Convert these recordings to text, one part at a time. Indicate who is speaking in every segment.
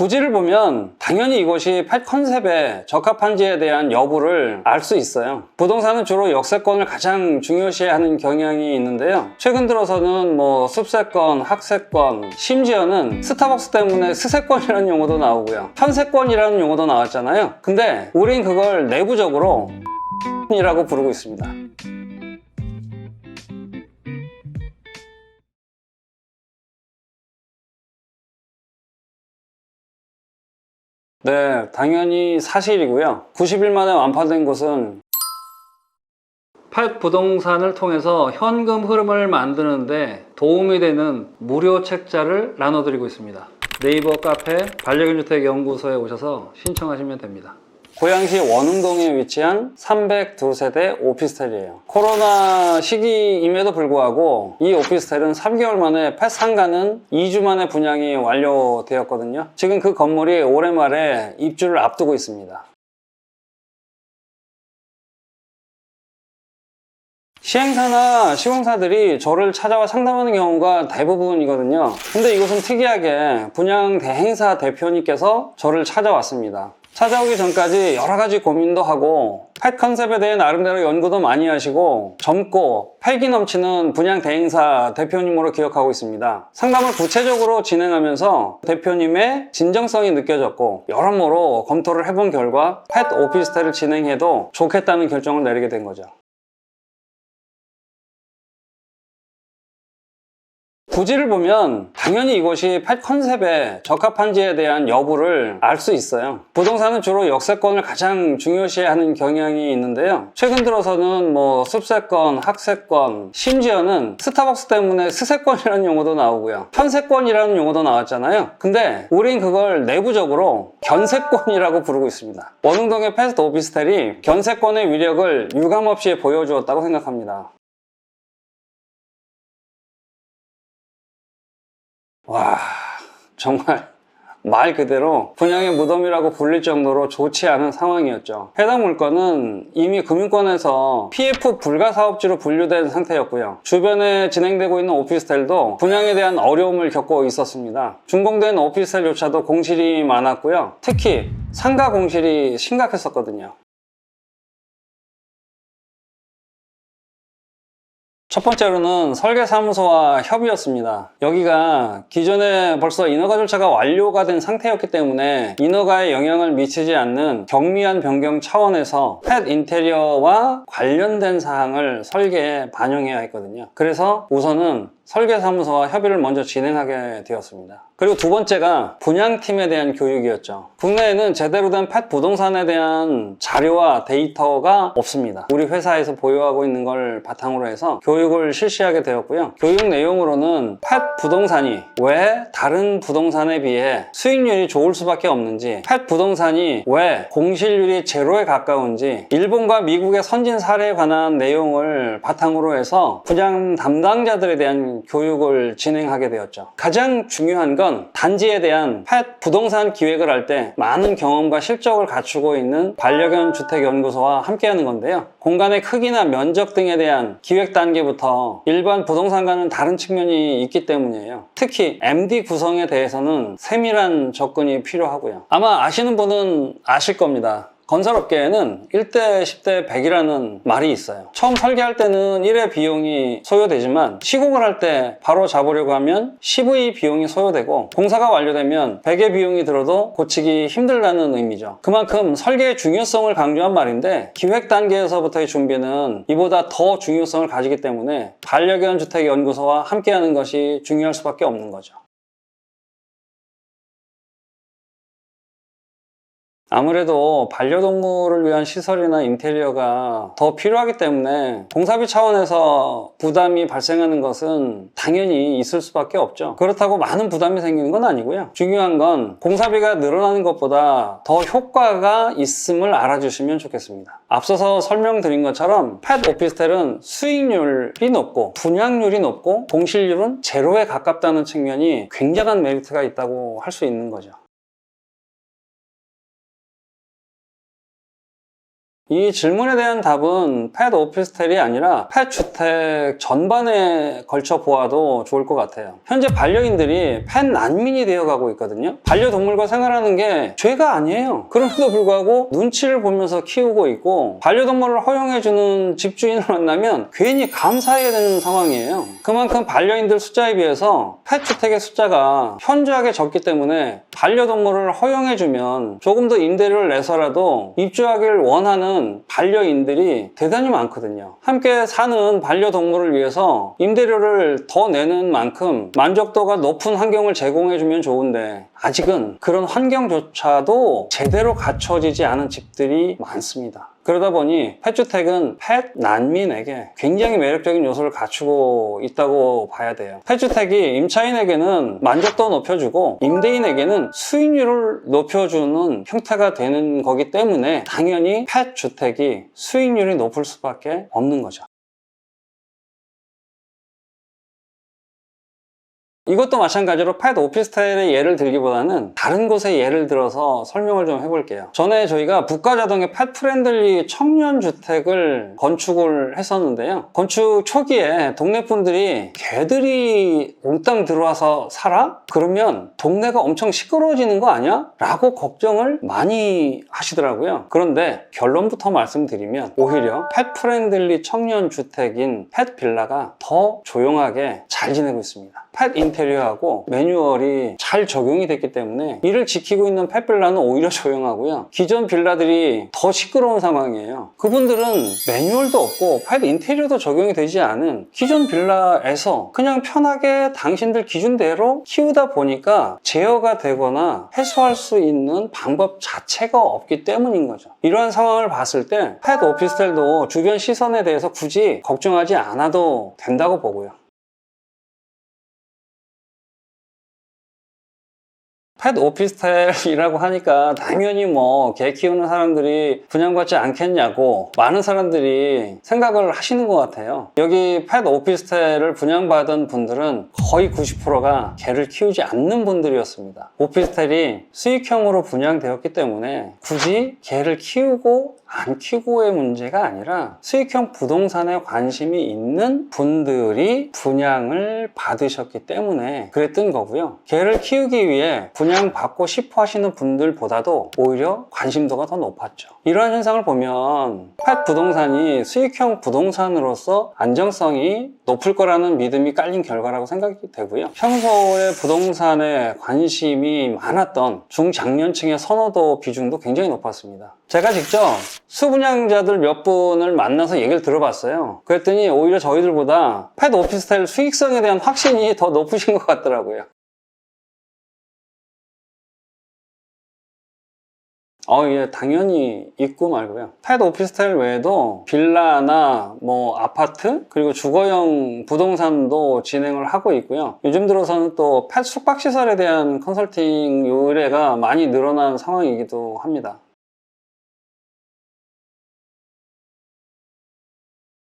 Speaker 1: 부지를 보면 당연히 이곳이 펫 컨셉에 적합한지에 대한 여부를 알 수 있어요. 부동산은 주로 역세권을 가장 중요시하는 경향이 있는데요. 최근 들어서는 뭐 습세권, 학세권, 심지어는 스타벅스 때문에 스세권이라는 용어도 나오고요. 현세권이라는 용어도 나왔잖아요. 근데 우린 그걸 내부적으로 이라고 부르고 있습니다. 네, 당연히 사실이고요. 90일 만에 완파된 곳은 펫 부동산을 통해서 현금 흐름을 만드는데 도움이 되는 무료 책자를 나눠드리고 있습니다. 네이버 카페 반려견 주택 연구소에 오셔서 신청하시면 됩니다. 고양시 원흥동에 위치한 302세대 오피스텔이에요. 코로나 시기임에도 불구하고 이 오피스텔은 3개월 만에 펫 상가는 2주 만에 분양이 완료되었거든요. 지금 그 건물이 올해 말에 입주를 앞두고 있습니다. 시행사나 시공사들이 저를 찾아와 상담하는 경우가 대부분이거든요. 근데 이곳은 특이하게 분양 대행사 대표님께서 저를 찾아왔습니다. 찾아오기 전까지 여러 가지 고민도 하고 펫 컨셉에 대해 나름대로 연구도 많이 하시고 젊고 활기 넘치는 분양 대행사 대표님으로 기억하고 있습니다. 상담을 구체적으로 진행하면서 대표님의 진정성이 느껴졌고 여러모로 검토를 해본 결과 펫 오피스텔을 진행해도 좋겠다는 결정을 내리게 된 거죠. 부지를 보면 당연히 이곳이 펫 컨셉에 적합한지에 대한 여부를 알 수 있어요. 부동산은 주로 역세권을 가장 중요시하는 경향이 있는데요. 최근 들어서는 뭐 습세권, 학세권, 심지어는 스타벅스 때문에 스세권이라는 용어도 나오고요. 현세권이라는 용어도 나왔잖아요. 근데 우린 그걸 내부적으로 견세권이라고 부르고 있습니다. 원흥동의 패스트 오피스텔이 견세권의 위력을 유감없이 보여주었다고 생각합니다. 와, 정말 말 그대로 분양의 무덤이라고 불릴 정도로 좋지 않은 상황이었죠. 해당 물건은 이미 금융권에서 PF 불가 사업지로 분류된 상태였고요. 주변에 진행되고 있는 오피스텔도 분양에 대한 어려움을 겪고 있었습니다. 준공된 오피스텔조차도 공실이 많았고요. 특히 상가 공실이 심각했었거든요. 첫 번째로는 설계사무소와 협의였습니다. 여기가 기존에 벌써 인허가 절차가 완료가 된 상태였기 때문에 인허가에 영향을 미치지 않는 경미한 변경 차원에서 펫 인테리어와 관련된 사항을 설계에 반영해야 했거든요. 그래서 우선은 설계사무소와 협의를 먼저 진행하게 되었습니다. 그리고 두 번째가 분양팀에 대한 교육이었죠. 국내에는 제대로 된 펫 부동산에 대한 자료와 데이터가 없습니다. 우리 회사에서 보유하고 있는 걸 바탕으로 해서 교육을 실시하게 되었고요. 교육 내용으로는 펫 부동산이 왜 다른 부동산에 비해 수익률이 좋을 수밖에 없는지, 펫 부동산이 왜 공실률이 제로에 가까운지, 일본과 미국의 선진 사례에 관한 내용을 바탕으로 해서 분양 담당자들에 대한 교육을 진행하게 되었죠. 가장 중요한 건 단지에 대한 펫 부동산 기획을 할 때 많은 경험과 실적을 갖추고 있는 반려견 주택연구소와 함께하는 건데요. 공간의 크기나 면적 등에 대한 기획 단계부터 일반 부동산과는 다른 측면이 있기 때문이에요. 특히 MD 구성에 대해서는 세밀한 접근이 필요하고요. 아마 아시는 분은 아실 겁니다. 건설업계에는 1대 10대 100이라는 말이 있어요. 처음 설계할 때는 1의 비용이 소요되지만 시공을 할 때 바로 잡으려고 하면 10의 비용이 소요되고 공사가 완료되면 100의 비용이 들어도 고치기 힘들다는 의미죠. 그만큼 설계의 중요성을 강조한 말인데 기획 단계에서부터의 준비는 이보다 더 중요성을 가지기 때문에 반려견 주택 연구소와 함께하는 것이 중요할 수밖에 없는 거죠. 아무래도 반려동물을 위한 시설이나 인테리어가 더 필요하기 때문에 공사비 차원에서 부담이 발생하는 것은 당연히 있을 수밖에 없죠. 그렇다고 많은 부담이 생기는 건 아니고요. 중요한 건 공사비가 늘어나는 것보다 더 효과가 있음을 알아주시면 좋겠습니다. 앞서서 설명드린 것처럼 펫 오피스텔은 수익률이 높고 분양률이 높고 공실률은 제로에 가깝다는 측면이 굉장한 메리트가 있다고 할 수 있는 거죠. 이 질문에 대한 답은 펫 오피스텔이 아니라 펫 주택 전반에 걸쳐 보아도 좋을 것 같아요. 현재 반려인들이 펫 난민이 되어가고 있거든요. 반려동물과 생활하는 게 죄가 아니에요. 그럼에도 불구하고 눈치를 보면서 키우고 있고 반려동물을 허용해주는 집주인을 만나면 괜히 감사해야 되는 상황이에요. 그만큼 반려인들 숫자에 비해서 펫 주택의 숫자가 현저하게 적기 때문에 반려동물을 허용해주면 조금 더 임대료를 내서라도 입주하길 원하는 반려인들이 대단히 많거든요. 함께 사는 반려동물을 위해서 임대료를 더 내는 만큼 만족도가 높은 환경을 제공해주면 좋은데 아직은 그런 환경조차도 제대로 갖춰지지 않은 집들이 많습니다. 그러다 보니 펫주택은 펫 난민에게 굉장히 매력적인 요소를 갖추고 있다고 봐야 돼요. 펫주택이 임차인에게는 만족도 높여주고 임대인에게는 수익률을 높여주는 형태가 되는 거기 때문에 당연히 펫주택이 수익률이 높을 수밖에 없는 거죠. 이것도 마찬가지로 펫 오피스텔의 예를 들기보다는 다른 곳의 예를 들어서 설명을 좀 해볼게요. 전에 저희가 북가자동의 펫 프렌들리 청년 주택을 건축을 했었는데요. 건축 초기에 동네 분들이 개들이 몽땅 들어와서 살아? 그러면 동네가 엄청 시끄러워지는 거 아니야? 라고 걱정을 많이 하시더라고요. 그런데 결론부터 말씀드리면 오히려 펫 프렌들리 청년 주택인 펫 빌라가 더 조용하게 잘 지내고 있습니다. 펫 인테 리어하고 매뉴얼이 잘 적용이 됐기 때문에 이를 지키고 있는 펫 빌라는 오히려 조용하고요. 기존 빌라들이 더 시끄러운 상황이에요. 그분들은 매뉴얼도 없고 펫 인테리어도 적용이 되지 않은 기존 빌라에서 그냥 편하게 당신들 기준대로 키우다 보니까 제어가 되거나 해소할 수 있는 방법 자체가 없기 때문인 거죠. 이러한 상황을 봤을 때 펫 오피스텔도 주변 시선에 대해서 굳이 걱정하지 않아도 된다고 보고요. 펫 오피스텔이라고 하니까 당연히 뭐 개 키우는 사람들이 분양받지 않겠냐고 많은 사람들이 생각을 하시는 것 같아요. 여기 펫 오피스텔을 분양받은 분들은 거의 90%가 개를 키우지 않는 분들이었습니다. 오피스텔이 수익형으로 분양되었기 때문에 굳이 개를 키우고 안 키우고의 문제가 아니라 수익형 부동산에 관심이 있는 분들이 분양을 받으셨기 때문에 그랬던 거고요. 개를 키우기 위해 분양받고 싶어 하시는 분들보다도 오히려 관심도가 더 높았죠. 이러한 현상을 보면 펫 부동산이 수익형 부동산으로서 안정성이 높을 거라는 믿음이 깔린 결과라고 생각이 되고요. 평소에 부동산에 관심이 많았던 중장년층의 선호도 비중도 굉장히 높았습니다. 제가 직접 수분양자들 몇 분을 만나서 얘기를 들어봤어요. 그랬더니 오히려 저희들보다 펫 오피스텔 수익성에 대한 확신이 더 높으신 것 같더라고요. 어, 예, 당연히 있고 말고요. 펫 오피스텔 외에도 빌라나 뭐 아파트 그리고 주거용 부동산도 진행을 하고 있고요. 요즘 들어서는 또 펫 숙박시설에 대한 컨설팅 의뢰가 많이 늘어난 상황이기도 합니다.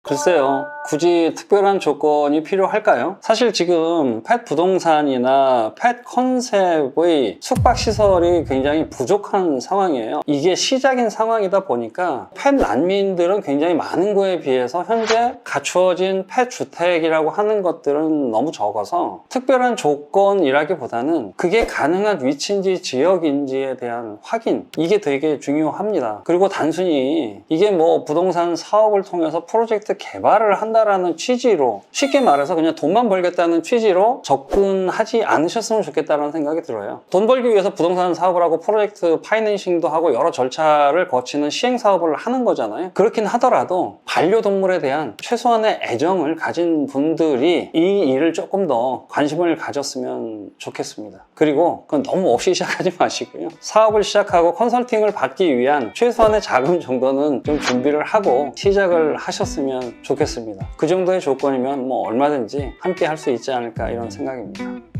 Speaker 1: 글쎄요. 굳이 특별한 조건이 필요할까요? 사실 지금 펫 부동산이나 펫 컨셉의 숙박시설이 굉장히 부족한 상황이에요. 이게 시작인 상황이다 보니까 펫 난민들은 굉장히 많은 거에 비해서 현재 갖추어진 펫 주택이라고 하는 것들은 너무 적어서 특별한 조건이라기보다는 그게 가능한 위치인지 지역인지에 대한 확인 이게 되게 중요합니다. 그리고 단순히 이게 뭐 부동산 사업을 통해서 프로젝트 개발을 한다라는 취지로 쉽게 말해서 그냥 돈만 벌겠다는 취지로 접근하지 않으셨으면 좋겠다는 생각이 들어요. 돈 벌기 위해서 부동산 사업을 하고 프로젝트 파이낸싱도 하고 여러 절차를 거치는 시행 사업을 하는 거잖아요. 그렇긴 하더라도 반려동물에 대한 최소한의 애정을 가진 분들이 이 일을 조금 더 관심을 가졌으면 좋겠습니다. 그리고 그건 너무 없이 시작하지 마시고요. 사업을 시작하고 컨설팅을 받기 위한 최소한의 자금 정도는 좀 준비를 하고 시작을 하셨으면 좋겠습니다. 그 정도의 조건이면 뭐 얼마든지 함께 할 수 있지 않을까 이런 생각입니다.